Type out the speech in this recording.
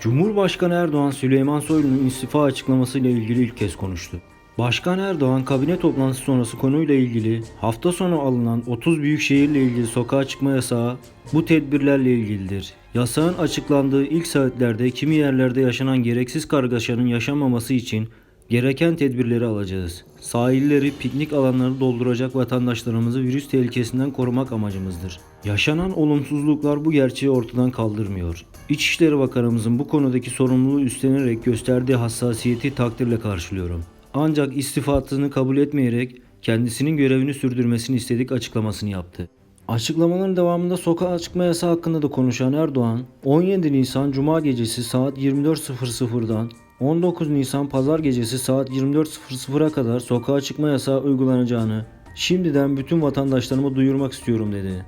Cumhurbaşkanı Erdoğan Süleyman Soylu'nun istifa açıklamasıyla ilgili ilk kez konuştu. Başkan Erdoğan kabine toplantısı sonrası konuyla ilgili hafta sonu alınan 30 büyük şehirle ilgili sokağa çıkma yasağı bu tedbirlerle ilgilidir. Yasağın açıklandığı ilk saatlerde kimi yerlerde yaşanan gereksiz kargaşanın yaşanmaması için gereken tedbirleri alacağız. Sahilleri, piknik alanlarını dolduracak vatandaşlarımızı virüs tehlikesinden korumak amacımızdır. Yaşanan olumsuzluklar bu gerçeği ortadan kaldırmıyor. İçişleri Bakanımızın bu konudaki sorumluluğu üstlenerek gösterdiği hassasiyeti takdirle karşılıyorum. Ancak istifatını kabul etmeyerek kendisinin görevini sürdürmesini istedik açıklamasını yaptı. Açıklamaların devamında sokağa çıkma yasağı hakkında da konuşan Erdoğan, 17 Nisan Cuma gecesi saat 24.00'dan 19 Nisan Pazar gecesi saat 24.00'a kadar sokağa çıkma yasağı uygulanacağını şimdiden bütün vatandaşlarıma duyurmak istiyorum dedi.